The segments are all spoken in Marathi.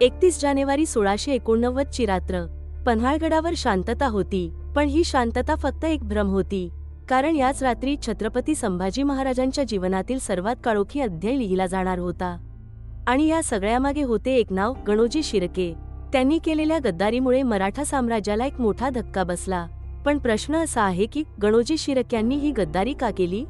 एकतीस जानेवारी सोळाशे एकोणनव्वद ची रात्र. पन्हाळगडावर शांतता होती पण ही शांतता फक्त एक भ्रम होती. कारण याच रात्री छत्रपती संभाजी महाराजांच्या जीवनातील सर्वात काळोखी अध्याय लिहिला जाणार होता. आणि या सगळ्यामागे होते एक नाव गणोजी शिर्के. त्यांनी केलेल्या गद्दारीमुळे मराठा साम्राज्याला एक मोठा धक्का बसला. पण प्रश्न असा आहे की गणोजी शिरक्यांनी ही गद्दारी का केली?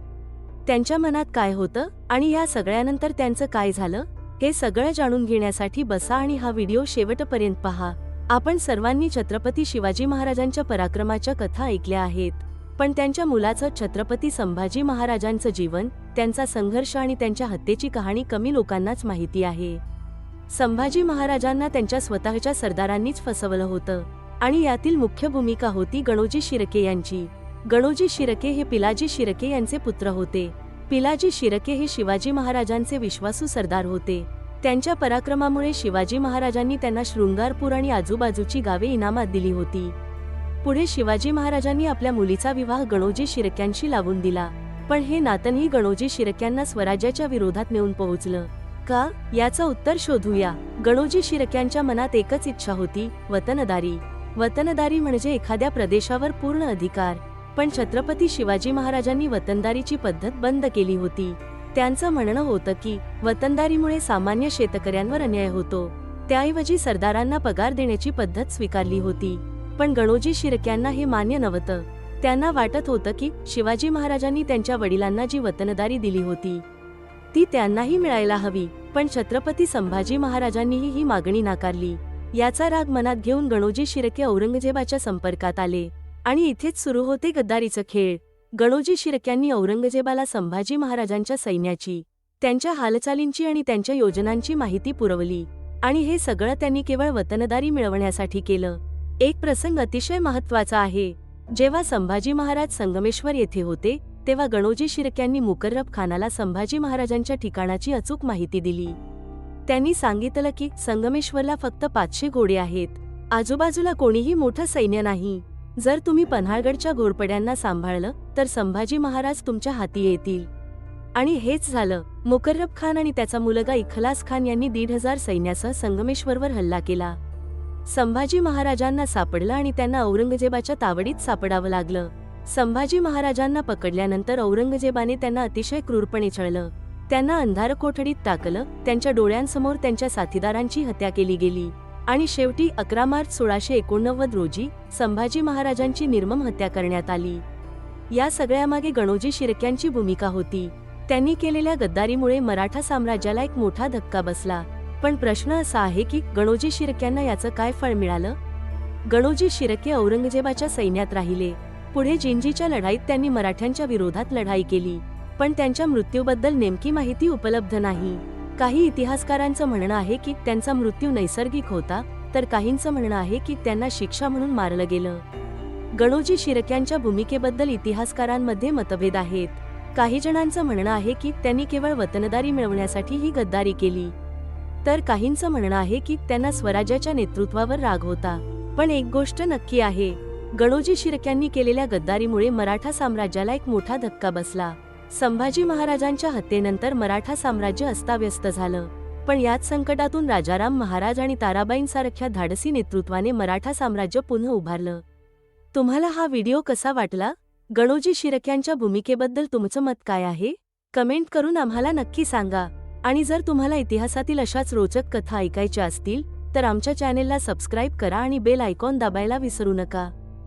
त्यांच्या मनात काय होतं? आणि या सगळ्यानंतर त्यांचं काय झालं? हे सगळं जाणून घेण्यासाठी बसा आणि हा व्हिडिओ शेवटपर्यंत पहा. आपण सर्वांनी छत्रपती शिवाजी महाराजांच्या पराक्रमाच्या कथा ऐकल्या आहेत. पण त्यांच्या मुलाचं छत्रपती संभाजी महाराजांचं जीवन त्यांचा संघर्ष आणि त्यांच्या हत्येची कहाणी कमी लोकांनाच माहिती आहे. संभाजी महाराजांना त्यांच्या स्वतःच्या सरदारांनीच फसवलं होतं. आणि यातील मुख्य भूमिका होती गणोजी शिरके यांची. गणोजी शिरके हे पिलाजी शिरके यांचे पुत्र होते. पिलाजी शिर्के हे शिवाजी महाराजांचे विश्वासू सरदार होते. त्यांच्या पराक्रमामुळे शिवाजी महाराजांनी त्यांना शृंगारपूर आणि आजूबाजूची गावे इनामात दिली होती. पुढे शिवाजी महाराजांनी आपल्या मुलीचा विवाह गणोजी शिरक्यांशी लावून दिला. पण हे नातनही गणोजी शिरक्यांना स्वराज्याच्या विरोधात नेऊन पोहोचलं. का? याचं उत्तर शोधूया. गणोजी शिरक्यांच्या मनात एकच इच्छा होती वतनदारी. वतनदारी म्हणजे एखाद्या प्रदेशावर पूर्ण अधिकार. पण छत्रपती शिवाजी महाराजांनी वतनदारीची पद्धत बंद केली होती. त्यांचं म्हणणं होतं की वतनदारीमुळे सामान्य शेतकऱ्यांवर अन्याय होतो. त्याऐवजी सरदारांना पगार देण्याची पद्धत स्वीकारली होती. पण गणोजी शिरक्यांना हे मान्य नव्हतं. त्यांना वाटत होतं की शिवाजी महाराजांनी त्यांच्या वडिलांना जी वतनदारी दिली होती ती त्यांनाही मिळायला हवी. पण छत्रपती संभाजी महाराजांनीही ही मागणी नाकारली. याचा राग मनात घेऊन गणोजी शिरके औरंगजेबाच्या संपर्कात आले. आणि इथेच सुरू होते गद्दारीचं खेळ. गणोजी शिरक्यांनी औरंगजेबाला संभाजी महाराजांच्या सैन्याची त्यांच्या हालचालींची आणि त्यांच्या योजनांची माहिती पुरवली आणि हे सगळं त्यांनी केवळ वतनदारी मिळवण्यासाठी केलं. एक प्रसंग अतिशय महत्त्वाचा आहे. जेव्हा संभाजी महाराज संगमेश्वर येथे होते तेव्हा गणोजी शिरक्यांनी मुकर्रब खानाला संभाजी महाराजांच्या ठिकाणाची अचूक माहिती दिली. त्यांनी सांगितलं की संगमेश्वरला फक्त पाचशे घोडे आहेत. आजूबाजूला कोणीही मोठं सैन्य नाही. जर तुम्ही पन्हाळगडच्या घोरपड्यांना सांभाळलं तर संभाजी महाराज तुमच्या हाती येतील. आणि हेच झालं. मुकर्रब खान आणि त्याचा मुलगा इखलास खान यांनी दीड हजार सैन्यासह संगमेश्वरवर हल्ला केला. संभाजी महाराजांना सापडलं आणि त्यांना औरंगजेबाच्या तावडीत सापडावं लागलं. संभाजी महाराजांना पकडल्यानंतर औरंगजेबाने त्यांना अतिशय क्रूरपणे छळलं. त्यांना अंधार कोठडीत टाकलं त्यांच्या डोळ्यांसमोर त्यांच्या साथीदारांची हत्या केली गेली. आणि शेवटी अकरा मार्च सोळाशे एकोणनव्वद रोजी संभाजी महाराजांची निर्मम हत्या करण्यात आली. या सगळ्यामागे गणोजी शिर्क्यांची भूमिका होती. त्यांनी केलेल्या गद्दारीमुळे मराठा साम्राज्याला एक मोठा धक्का बसला. पण प्रश्न असा आहे की गणोजी शिर्क्यांना याचं काय फळ मिळालं? गणोजी शिर्के औरंगजेबाच्या सैन्यात राहिले. पुढे जिंजीच्या लढाईत त्यांनी मराठ्यांच्या विरोधात लढाई केली. पण त्यांच्या मृत्यूबद्दल नेमकी माहिती उपलब्ध नाही. काही इतिहासकारांचं म्हणणं आहे की त्यांचा मृत्यू नैसर्गिक होता तर काहींचं म्हणणं आहे की त्यांना शिक्षा म्हणून मारलं गेलं. गणोजी शिरक्यांच्या भूमिकेबद्दल इतिहासकारांमध्ये मतभेद आहेत. काही जणांचं म्हणणं आहे की त्यांनी केवळ वतनदारी मिळवण्यासाठी ही गद्दारी केली. तर काहींचं म्हणणं आहे की त्यांना स्वराज्याच्या नेतृत्वावर राग होता. पण एक गोष्ट नक्की आहे. गणोजी शिरक्यांनी केलेल्या गद्दारीमुळे मराठा साम्राज्याला एक मोठा धक्का बसला. संभाजी महाराजांच्या हत्येनंतर मराठा साम्राज्य अस्ताव्यस्त झालं. पण याच संकटातून राजाराम महाराज आणि ताराबाईंसारख्या धाडसी नेतृत्वाने मराठा साम्राज्य पुन्हा उभारलं. तुम्हाला हा व्हिडिओ कसा वाटला? गणोजी शिरक्यांच्या भूमिकेबद्दल तुमचं मत काय आहे? कमेंट करून आम्हाला नक्की सांगा. आणि जर तुम्हाला इतिहासातील अशाच रोचक कथा ऐकायच्या असतील तर आमच्या चॅनेलला सबस्क्राईब करा आणि बेल आयकॉन दाबायला विसरू नका.